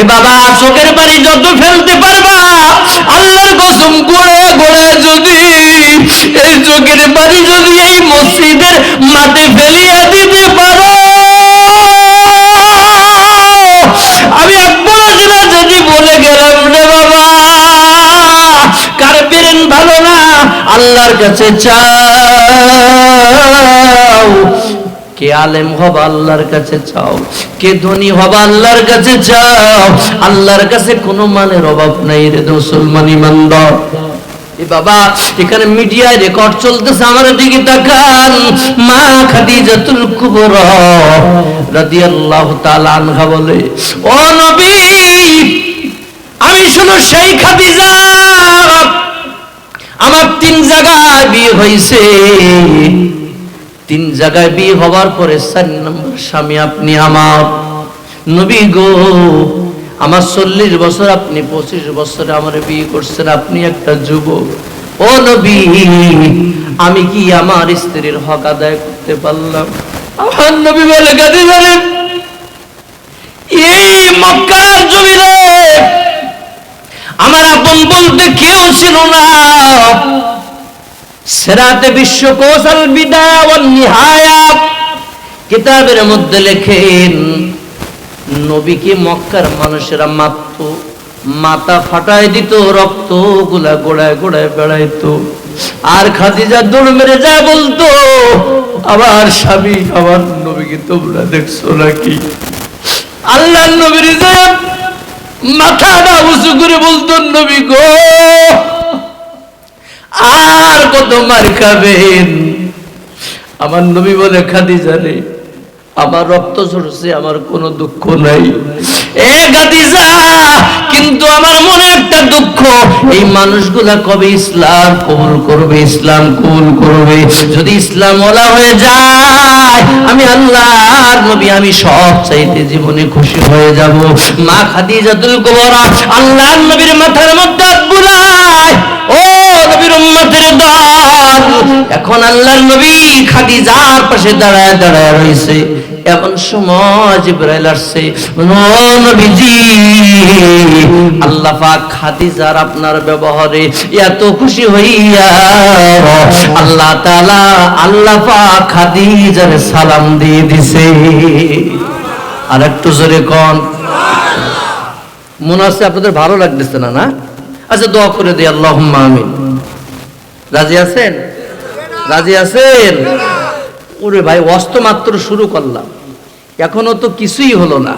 এ বাবা, চোখের পানি যত ফেলতে পারবা, আল্লাহর কসম গোড়ে গোড়ে যদি, এই চোখের পানি যদি এই মসজিদের মাঠে ফেলিয়া দিতে পারো। আমি একবার যদি বলে গেলাম রে বাবা, কার পেরেন ভালো না, আল্লাহর কাছে চাও। কে আলেম হবা, আল্লাহর কাছে চাও। কে ধনী হবা আল্লাহর কাছে চাও? আল্লাহর কাছে কোনো মানের অভাব নাই রে মুসলমান ইমানদার। বাবা, এখানে মিডিয়ায় রেকর্ড চলতেছে আমার দিকে তাকান। মা খাদিজাতুল কুবরা রাদিয়াল্লাহু তাআলা আনহা বলে, ও নবী, আমি শুনো সেই খাদিজা, আমার তিন জায়গায় বিয়ে হয়েছে। তিন জায়গায় বিয়ে হবার পরে চার নম্বর স্বামী আপনি আমার। নবী গো, আমার চল্লিশ বছর, আপনি পঁচিশ বছরে আমার বিয়ে করছেন, আপনি একটা যুবক। ও নবী, আমি কি আমার স্ত্রীর হক আদায় করতে পারলাম? আমার নবী বলে, গাদি জানেন এই মক্কার জমিনে আমার আপন বলতে কেউ ছিল না। সেরাতে বিশ্ব কৌশল বিদায় ও নিহায়া। কিতাবের মধ্যে লেখেন নবীকে মক্কার মানুষেরা মারত মাথা ফাটায় দিত রক্তগুলা গোড়ায় গোড়ায় বেড়াইতো। আর খাদিজা দৌড় মেরে যা বলতো আমার স্বামী আমার নবীকে তোমরা দেখছ নাকি? আল্লাহ নবীর মাথাটা উঁচু করে বলতো নবী গো। আর কত মার খাবেন? আমার নবী বলে, খাদিজা রে, আমার রক্ত ঝরছে, আমার কোনো দুঃখ নাই। এ খাদিজা, কিন্তু আমার মনে একটা দুঃখ, এই মানুষগুলা কবে ইসলাম কবুল করবে, ইসলাম কবুল করবে? যদি ইসলাম ওলা হয়ে যায়, আমি আল্লাহর নবী, আমি সব চাইতে জীবনে খুশি হয়ে যাব। মা খাদিজাতুল কুবরা আল্লাহর নবীর মাথার মধ্যে বুলায় ও নবীর উম্মতের এখন আল্লাহর নবী খাদিজার পাশে দাঁড়ায় দাঁড়ায় এমন সময় আসছে নবীজি, আল্লাহ পাক খাদিজার আপনার ব্যবহারে এত খুশি হইয়া, আল্লাহ তাআলা আল্লাহ পাক খাদিজার সালাম দিয়ে দিছে। আর একটু জোরে কোন। মনে হচ্ছে আপনাদের ভালো লাগতেছে না না? আচ্ছা দোয়া করে দিই আল্লাহ আমিন। রাজি আছেন? রাজি আছেন? ওরে ভাই অস্ত মাত্র শুরু করলাম। এখনও তো কিছুই হলো না।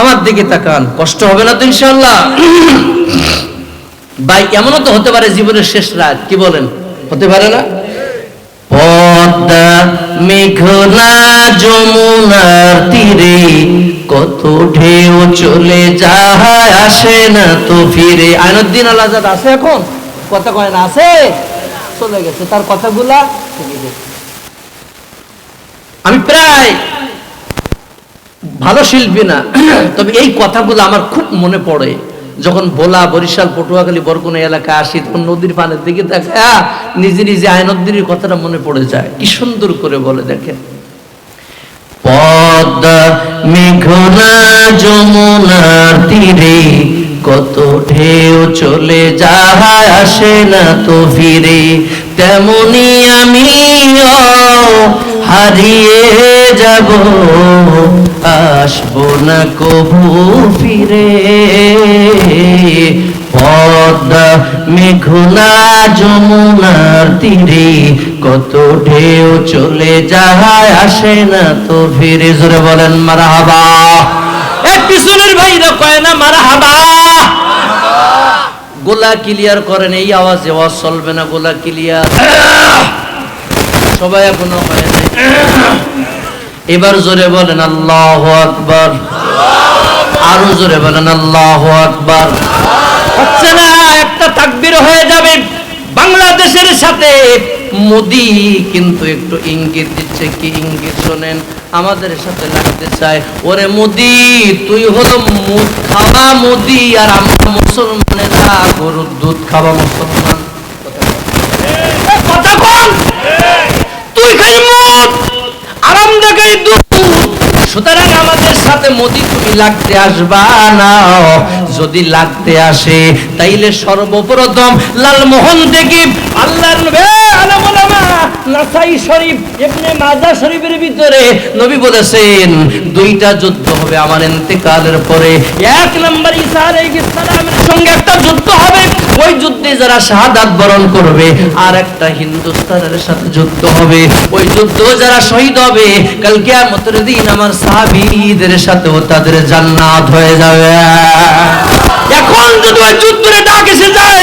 আমার দিকে তাকান, কষ্ট হবে না তো ইনশাল্লাহ ভাই, এমনও তো হতে পারে জীবনের শেষ রাত, কি বলেন? হতে পারে না? পদ্মা মেঘনা যমুনার তীরে, কত ঢেউ চলে যায়, আসে না তো ফিরে। আইনুদ্দিন আল আজাদ আছে এখন? কথা কয় না, আছে? চলে গেছে, তার কথাগুলা আমি প্রায় ভালো শিল্পী না, তবে এই কথাগুলো আমার খুব মনে পড়ে। যখন ভোলা, বরিশাল, পটুয়াখালী, বরগুনা এলাকায় আসি, তখন নদীর পানের দিকে দেখে নিজে নিজে আইনদ্দিনের কথাটা মনে পড়ে যায়। কি সুন্দর করে বলে পদ্মা মেঘনা যমুনার তীরে কত ঢেউ চলে যায়, আসে না তো ফিরে। তেমনি আমিও হারিয়ে যাব, আসব না কবু ফিরে। পদ্মা মেঘনা যমুনার তীরে, কত ঢেউ চলে যায়, আসে না তো ফিরে। জোরে বলেন মারা হাবা এক পিছনের ভাইরা কয় না মারা হাবা গোলা ক্লিয়ার করেন, এই আওয়াজে আওয়াজ চলবে না, গোলা ক্লিয়ার সবাই এখনও হয় এবার জোরে বলেন আল্লাহ আকবার। আরও জোরে বলেন আল্লাহ আকবার। হচ্ছে না, একটা তাকবীর হয়ে যাবে বাংলাদেশের সাথে। মোদি কিন্তু একটু ইঙ্গিত দিচ্ছে, কি ইঙ্গিত শোনেন? আমাদের সাথে লাগতে চায়, ওরে মোদি, তুই হলো মুদ খাওয়া মোদি, আর আমরা মুসলমানেরা গরুর দুধ খাওয়া মুসলমান এ, কথা বল মত আরাম দেখাই সুতরাং আমাদের সাথে মোদি তুমি লাগতে আসবা না। যদি লাগতে আসে, তাইলে সর্বপ্রথম লালমোহন থেকে আল্লাহর নাসাই শরীফ শরীফের ভিতরে নবী বলেছেন, দুইটা যুদ্ধ হবে আমার ইন্তেকালের পরে। এক নম্বর সঙ্গে একটা যুদ্ধ হবে, ওই যুদ্ধে যারা বরণ করবে, আর একটা হিন্দুস্তানের সাথে যুদ্ধ হবে। ওই যুদ্ধ যারা শহীদ হবে, কাল কিয়ামতের দিন আমার সাহাবীদের সাথেও তাদের জান্নাত হয়ে যাবে। এখন যদি ওই যুদ্ধে ডাক এসে যায়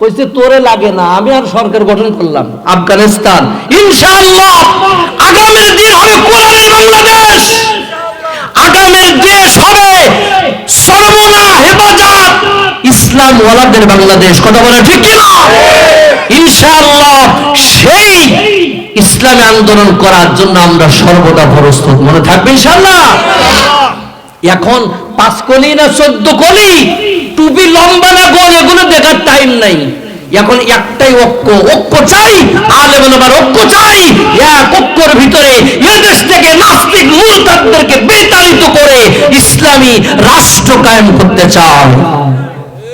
কইছে, তোরে লাগে না, আমি আর সরকার গঠন করলাম। আফগানিস্তান, ইনশাআল্লাহ, আগামীর দিন হবে কোরআনের বাংলাদেশ। আগামীর দেশ হবে হেফাজত ইসলাম ওয়ালাদের বাংলাদেশ। কথা বলে ঠিক কিনা ইনশাআল্লাহ, সেই ইসলামী আন্দোলন করার জন্য আমরা সর্বদা প্রস্তুত মনে থাকবে ইনশাআল্লাহ? এখন পাঁচ কলি না চোদ্দ কলি? টুপি লম্বা না গোল এগুলো দেখার টাইম নাই। এখন একটাই ঐক্য ঐক্য চাই, আলেম ওলামার ঐক্য চাই, এক ঐক্যর ভিতরে এদেশ থেকে নাস্তিক মুরতাদদেরকে বিতাড়িত করে ইসলামী রাষ্ট্র কায়েম করতে চায়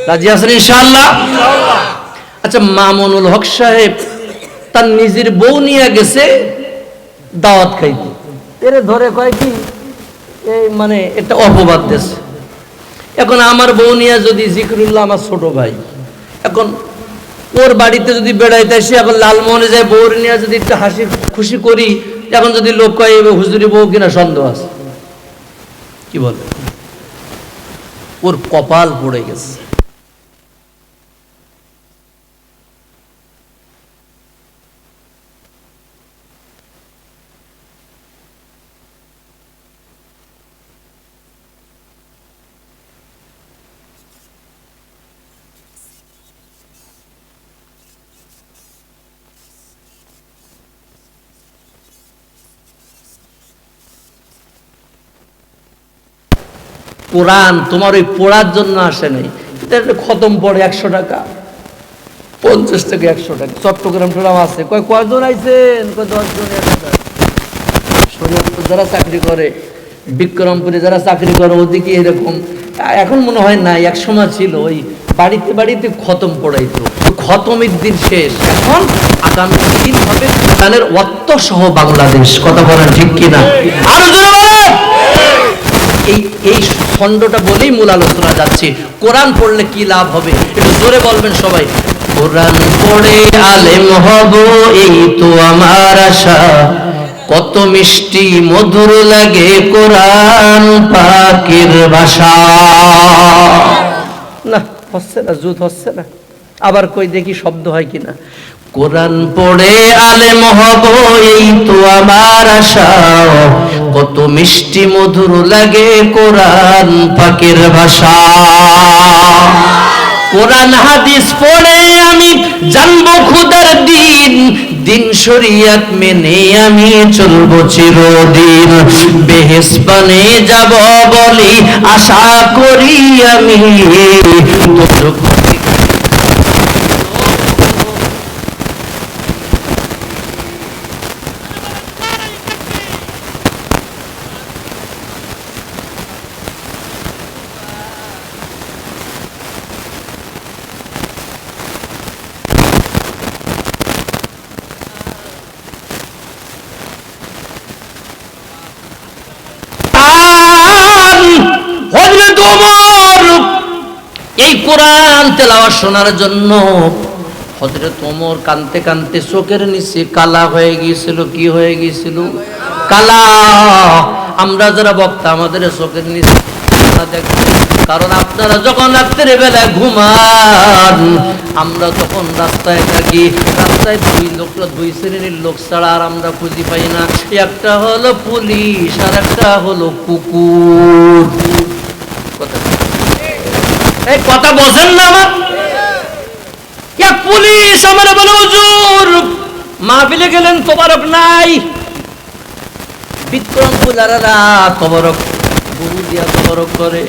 রাজি আছেন ইনশাআল্লাহ? আচ্ছা মামুনুল হক সাহেব তার নিজের বউ নিয়ে গেছে, দাওয়াত খাইতে। এরে ধরে কয় কি, এই মানে এটা অপবাদ দেশে এখন আমার বউ নিয়ে যদি জিকরুল্লাহ আমার ছোট ভাই, এখন ওর বাড়িতে যদি বেড়াইতে আসি, এখন লালমোহনে যায় বউর নিয়ে যদি একটু হাসি খুশি করি, এখন যদি লোক কয় হুজুরি বউ কিনা সন্দেহ আছে। কি বলে? ওর কপাল পড়ে গেছে। কোরআন তোমার ওই পড়ার জন্য আসে নাই। এটা খতম পড়ে একশো টাকা। পঞ্চাশ থেকে একশো টাকা। চট্টগ্রাম টোরাম আছে। কয়, কয়জন আইছেন? কয়, দশজন শরীয়তপুর যারা চাকরি করে, বিক্রমপুরে যারা চাকরি করে, ওদিকে এরকম। এখন মনে হয় না এক সময় ছিল, ওই বাড়িতে বাড়িতে খতম পড়াইতো। খতমের দিন শেষ। এখন আগামী দিন হবে কোরআনের অর্থ সহ বাংলাদেশ। কথা বলেন ঠিক কিনা? আরও জোরে এই এই খণ্ডটা বলেই মূল আলোচনা যাচ্ছে। কোরআন পড়লে কি লাভ হবে? একটু জোরে বলবেন সবাই। কোরআন পড়ে আলেম হব, এই তো আমার আশা। কত মিষ্টি মধুর লাগে কোরআন পাকের ভাষা। না, হচ্ছে না, জুত হচ্ছে না। আবার কই দেখি শব্দ হয় কিনা। কোরআন পড়ে আলেম হব, এই তো আমার আশা। কত মিষ্টি মধুর লাগে কোরআন পাকের ভাষা। কোরআন হাদিস পড়ে আমি জানব খুদার দিন দিন শরিয়াত মেনে আমি চলবো চিরদিন। বেহেস পানে যাব বলি আশা করি আমি তোর কোরআন হযরত ওমর এই কোরআন তেলাওয়াত শোনার জন্য হযরত ওমর কানতে কানতে চোখের নিচে কালা হয়ে গিয়েছিল, কি হয়ে গিয়েছিল? কালা। আমরা যারা বক্তা, আমাদের চোখের নিচে কারণ আপনারা যখন রাত্রের বেলা ঘুমান, আমরা তখন রাস্তায় থাকি। রাস্তায় দুই লোক, দুই শ্রেণির লোক ছাড়া আর আমরা খুঁজি পাই না। একটা হলো পুলিশ, আর একটা হলো কুকুর। এই কথা বোঝেন না আমার পুলিশ আমার বলে, হুজুর, মাহফিলে গেলেন, তোবারক নাই। বিক্রম পূজারারা তবরক, গরু দিয়া তবরক করে।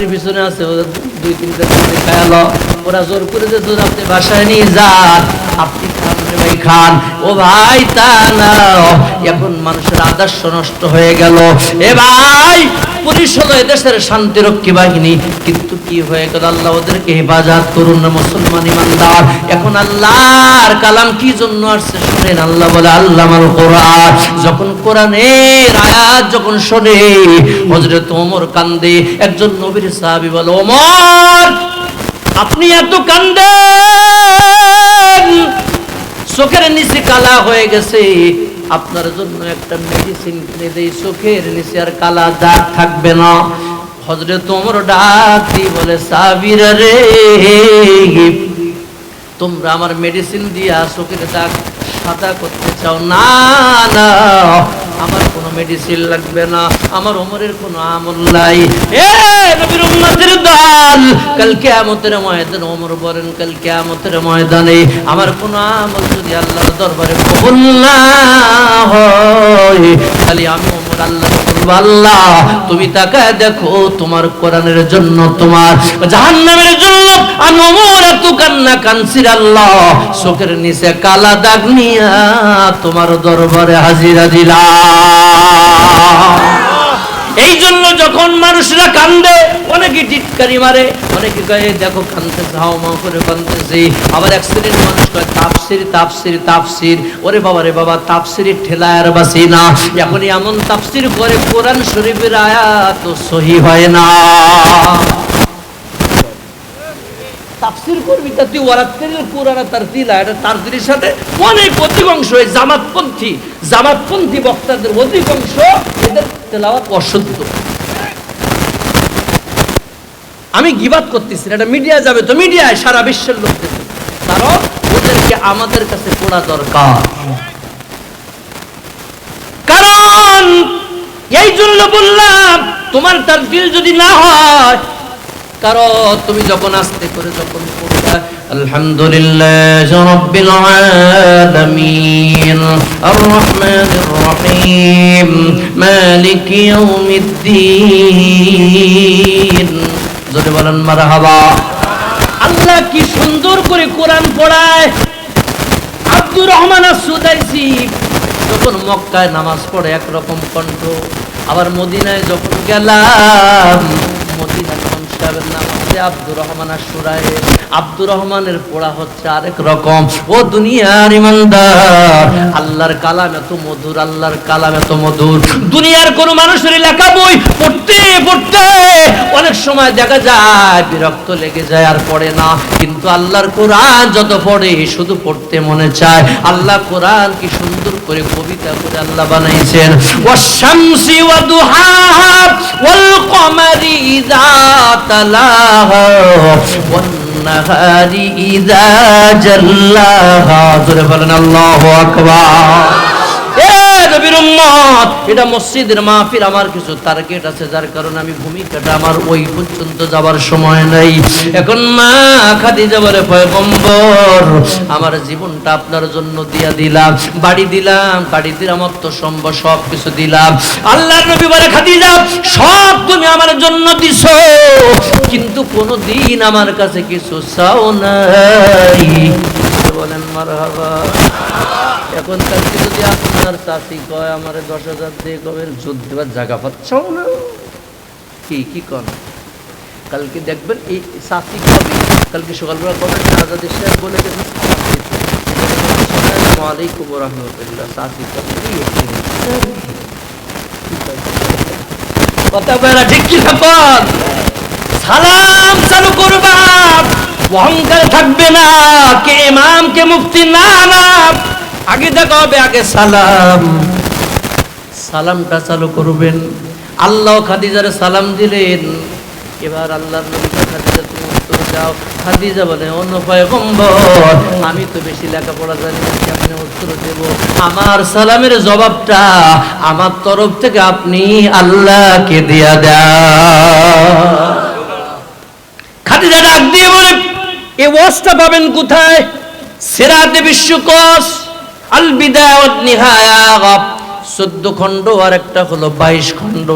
ওই পিছনে আছে দুই তিনটা করে খায়ালো ওরা জোর করে যে জোর আপনি বাসায় নিয়ে যান। আপনি খান ভাই, খান। ও ভাই, তা না এখন মানুষের আদর্শ নষ্ট হয়ে গেল। এ ভাই পুলিশ হলো এদেশের শান্তিরক্ষী বাহিনী। কিন্তু কি হয়ে গেল? আল্লাহ ওদেরকে হেফাজত করুন না মুসলমান ইমানদার। এখন আল্লাহর কালাম কি জন্য আসছে শুনেন? আল্লাহ বলে আল্লাহ আমার কোরআন। যখন কোরআনের আয়াত যখন শোনে, হযরত ওমর কান্দে। একজন নবীর সাহাবী বলে, ওমর, আপনি এত কান্দেন। চোখের নিচে কালা হয়ে গেছে। আপনার জন্য একটা মেডিসিন কিনে দেই, চোখের নিচে আর কালা দাগ থাকবে না। হজরে তোমার ডাক বলে, সাবিরা রে, তোমরা আমার মেডিসিন দিয়া চোখের দাগ সাদা করতে চাও? না না। আমার কোনো মেডিসিন লাগবে না, আমার ওমরের কোনো আমল নাই। এ নবীর উম্মতের দল, কাল কিয়ামতের ময়দানে, ওমর বলেন কাল কিয়ামতের ময়দানে আমার কোনো আমল যদি আল্লাহর দরবারে কবুল না হয় খালি আমি আল্লাহ তুমি তাকায় দেখো, তোমার কোরআনের জন্য তোমার জাহান্নামের জন্য কানসির আল্লাহ চোখের নিচে কালা দাগ তোমার দরবারে হাজিরা দিলাম। এই জন্য যখন মানুষরা কান্দে, অনেকে টিটকারি মারে, অনেকে কয়ে, দেখো কান্দতেছে হাও, মাও করে কান্দতেছে আবার এক মানুষ কয়, তাপসির তাপসির তাপসির। ওরে বাবা রে বাবা, তাপসিরের ঠেলায় আর বাসি না। এখন এমন তাপসির করে, কোরআন শরীফের আয়াত সহি হয় না। তাফসির করবি তা তুই ওরাত্তের কোরআন আর তার তিলা এটা তার দিলের সাথে অনেক অধিকাংশ জামাতপন্থী জামাতপন্থী বক্তাদের অধিকাংশ এদের তেলাওয়াত অশুদ্ধ আমি গিবাদ করতেছি, এটা মিডিয়া যাবে তো মিডিয়ায়, সারা বিশ্বের লোক কারণ ওদেরকে আমাদের কাছে পড়া দরকার। কারণ এই জন্য বললাম, তোমার তার দিল যদি না হয়, কারণ তুমি যখন আসতে করে যখন পড়বা আলহামদুলিল্লাহ রাব্বিল আলামিন আর রহমানির রহিম মালিক ইয়াউমিদ্দিন। জোরে বলেন আল্লাহ কি সুন্দর করে কোরআন পড়ায়। আব্দুর রহমান সুদাইসি যখন মক্কায় নামাজ পড়ে একরকম কণ্ঠ, আবার মদিনায় যখন গেলাম মদিনা ইমাম সাহেবের নাম হচ্ছে আব্দুর রহমান সুরায় আব্দুর রহমানের পড়া হচ্ছে আরেক রকম। ও দুনিয়ার ইমানদার, আল্লাহর কালাম এত মধুর, আল্লাহর কালাম এত মধুর। দুনিয়ার কোন মানুষের লেখা বই পড়তে পড়তে অনেক সময় দেখা যায় বিরক্ত লেগে যায় আর পড়ে না। কিন্তু আল্লাহর কোরআন যত পড়ে, শুধু পড়তে মনে চায়। আল্লাহ কোরআন কি সুন্দর করে কবিতা করে আল্লাহ বানাইছেন। ওয়াশামসি ওয়া দুহাহা ওয়াল কমারি ইযা তালাহা ইযা জাল্লাহা জোরে বলেন আল্লাহু আকবার। এ উম্মত। এটা মসজিদের মাহফিল, আমার কিছু টার্গেট আছে, যার কারণে আমি ভূমিকাটা আমার ওই পর্যন্ত যাবার সময় নাই। এখন মা খাদিজা বলে, পয়গম্বর, আমার জীবনটা আপনার জন্য দিয়া দিলাম, বাড়ি দিলাম গাড়ি দিলাম অর্থ সম্ভব সব কিছু দিলাম। আল্লাহর নবী বলে, খাদিজা, সব তুমি আমার জন্য দিছো, কিন্তু কোনোদিন আমার কাছে কিছু চাও নাই। বলেন, মারহাবা। এখন কালকে যদি আপনার চাষি কয়, আমার দশ হাজার দিয়ে কবে যুদ্ধ দেবার জায়গা পাচ্ছও না? কি কি কন? কালকে দেখবেন এই চাষি কবে? কালকে সকালবেলা কবে? আজাদের সাহেব বলে গেছেন রহমতুল্লাহ চাষি কবে? কথা বেড়া সালাম চালু করবা। অহংকার থাকবে না, কে ইমাম, কে মুফতি, না না। আগে দেখা হবে, আগে সালাম। সালামটা চালু করবেন। আল্লাহ খাদিজারে সালাম দিলেন। এবার আল্লাহর নবী খাদিজা, তুমি উত্তর দাও। খাদিজা বলে অন্য পয়গম্বর, আমি তো বেশি লেখাপড়া জানি না উত্তর দেব? আমার সালামের জবাবটা আমার তরফ থেকে আপনি আল্লাহকে দিয়া দেন। খাদিজা ডাক দিয়ে বলে এই ওয়াজটা পাবেন কোথায়? সিরাতে বিশ্বকোষ আল বিদায় ওয়ান নিহায়া চোদ্দ খণ্ড আর একটা হলো বাইশ খণ্ড।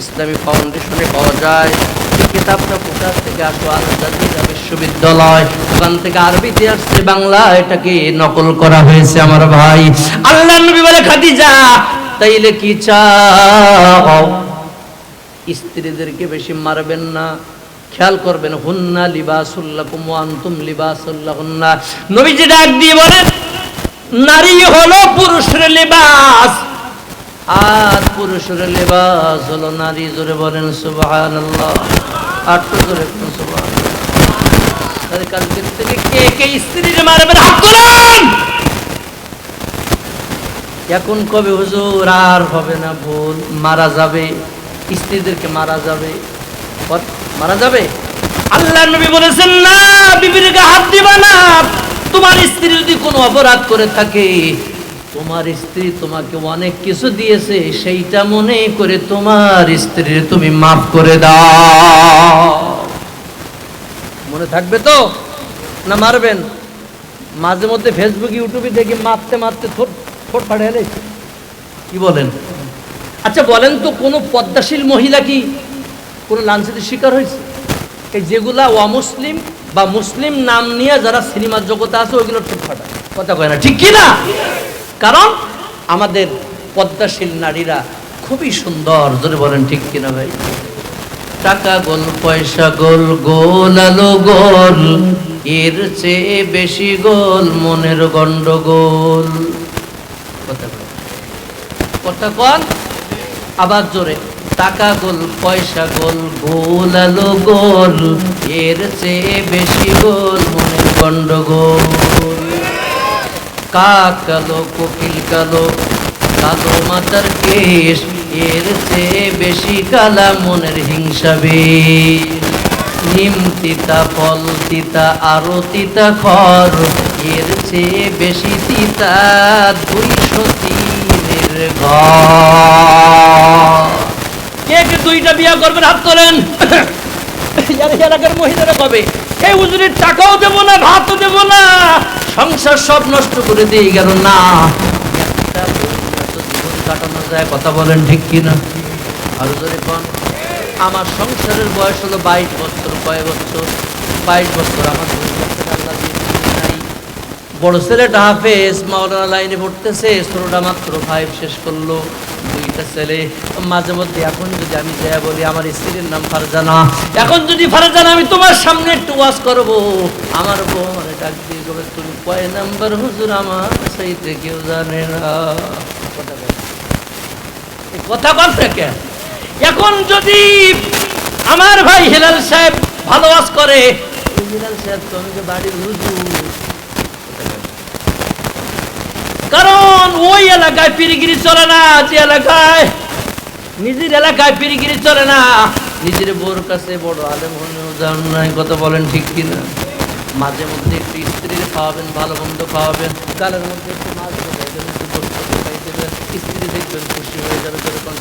ইসলামী ফাউন্ডেশনে পাওয়া যায়। কিতাবটা কোথা থেকে আসো? আল বিশ্ববিদ্যালয়। ওখান থেকে আরবিতে আসছে বাংলা। এটাকে নকল করা হয়েছে আমার ভাই। আল্লাহ নবী বলে, খাদিজা, তাইলে কি চাও? স্ত্রীদেরকে বেশি মারবেন না। খেয়াল করবেন, হুন্না লিবাসুল্লাকুম ওয়া আনতুম লিবাসুল্লাহুন্না নবীজি ডাক দিয়ে বলেন নারী হলো পুরুষের লিবাস। আর পুরুষের লিবাস হলো নারী, জোরে বলেন সুবহানাল্লাহ। আর তো জোরে তাহলে কালকের থেকে কে কে স্ত্রীর মারবেন হাত তুলুন? এখন কবে হুজুর? আর হবে না ভুল মারা যাবে। স্ত্রীদেরকে মারা যাবে। মারা যাবে? আল্লাহ নবী বলেছেন, না, বিবির হাত দিবা না। তোমার স্ত্রী যদি কোনো অপরাধ করে থাকে, তোমার স্ত্রী তোমাকে অনেক কিছু দিয়েছে, সেইটা মনে করে তোমার স্ত্রীর তুমি মাফ করে দাও। মনে থাকবে তো? না মারবেন? মাঝে মধ্যে ফেসবুক ইউটিউবে দেখি মারতে মারতে ঠোঁট ঠোঁট ফাটে এলে কি বলেন? আচ্ছা বলেন তো, কোনো পদ্মাশীল মহিলা কি কোনো লাঞ্ছিতের শিকার হয়েছে? এই যেগুলা অমুসলিম বা মুসলিম নাম নিয়ে যারা সিনেমার জগতে আছে, ওইগুলো ঠোঁট ফাটায় কথা কয় না, ঠিক কি না কারণ আমাদের পদ্মাশীল নারীরা খুবই সুন্দর যদি বলেন ঠিক কিনা ভাই? টাকা গোল, পয়সা গোল গোল আলো গোল, এর চেয়ে বেশি গোল মনের গন্ডগোল। কথা। কথা কন, আবার জোরে। টাকা গোল, পয়সা গোল গোল আলো গোল, এর চেয়ে বেশি গোল মনের গন্ডগোল। কাক কালো, কোকিল কালো কালো মাতার কেশ, এর চেয়ে বেশি কালা মনের হিংসা বেশ নিম তিতা, ফল তিতা, আরও তিতা খর, এর চেয়ে বেশি তিতা দুইশো তিনের ঘর। দুইটা বিয়া করবেন, হাত যারা এলাকার মহিলারা কবে? এই হুজুরের টাকাও দেবো না, ভাতও দেবো না। সংসার সব নষ্ট করে দিয়ে গেল, না। কাটানো যায়, কথা বলেন ঠিক কিনা? আর জোরে কোন আমার সংসারের বয়স হলো বাইশ বছর, কয় বছর? বাইশ বছর, আমার বড় ছেলেটা হাফেজ, মাওলানা লাইনে পড়তেছে, ছোটটা মাত্র ফাইভ শেষ করল। দুইটা ছেলে মাঝে মধ্যে এখন যদি আমি যাই বলি, আমার স্ত্রীর নাম ফারজানা। এখন যদি ফারজানা, আমি তোমার সামনে একটু ওয়াজ করব। আমার বউ ডাক দিয়ে বলে, তুমি কয় নাম্বার হুজুর? আমার সেইতে কেউ জানে না। কথা বলে। কথা বলতে কে এখন যদি আমার ভাই হেলাল সাহেব ভালো ওয়াজ করে, হেলাল সাহেব তুমি যে বাড়ির হুজুর কারণ ওই এলাকায় পিরিগিরি চলে না যে এলাকায় নিজের এলাকায় পিরিগিরি চলে না নিজের বোর কাছে বড় হলেও নাই কথা বলেন ঠিক কিনা? মাঝে মধ্যে একটু স্ত্রীর খাওয়াবেন ভালো মন্দ খাওয়াবেন কালের মধ্যে একটু মাছ স্ত্রী দেখবেন খুশি হয়ে যাবে যেরকম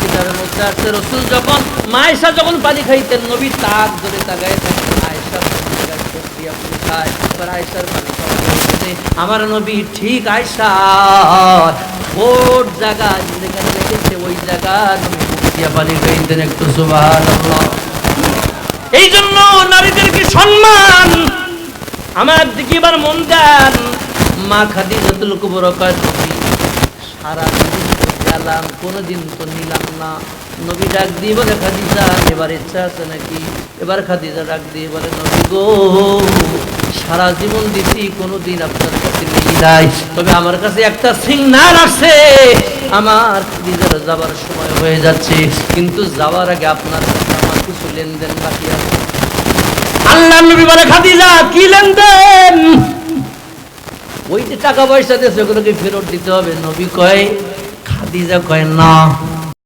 কিতাবের মধ্যে আসছে রসুল যখন মায়েশা যখন পানি খাইতেন নবী তাক ধরে তাকায় থাকতেন আয়েশা পানি খায়, পানি খায়। এবার আয়েশার পানি গেছে। আমার নবী ঠিক আয়সা। ওর জায়গা যেখানে রেখেছে, ওই জায়গা পানি একটু, সুবহানাল্লাহ। এই জন্য নারীদেরকে সম্মান। আমার দিকে এবার মন দেন। মা খাদিজাতুল কুবরা কয়, নবী, সারা গেলাম, কোনোদিন তো নিলাম না। নবী ডাক দিয়ে বলে, খাদিজা, এবার ইচ্ছা আছে নাকি? এবার খাদিজা ডাক দিয়ে বলে, নবী গো সারা জীবন দিছি, কোনোদিন আপনার কাছে নেই নাই তবে আমার কাছে একটা সিগনাল আছে আমার খাদিজার যাবার সময় হয়ে যাচ্ছে। কিন্তু যাওয়ার আগে আপনার কাছে আমার কিছু লেনদেন বাকি আছে। আল্লাহ নবী বলে, খাদিজা, কি লেনদেন? ওই যে টাকা পয়সা দিয়েছে, ওগুলোকে ফেরত দিতে হবে। নবী কয়, খাদিজা কয়, না।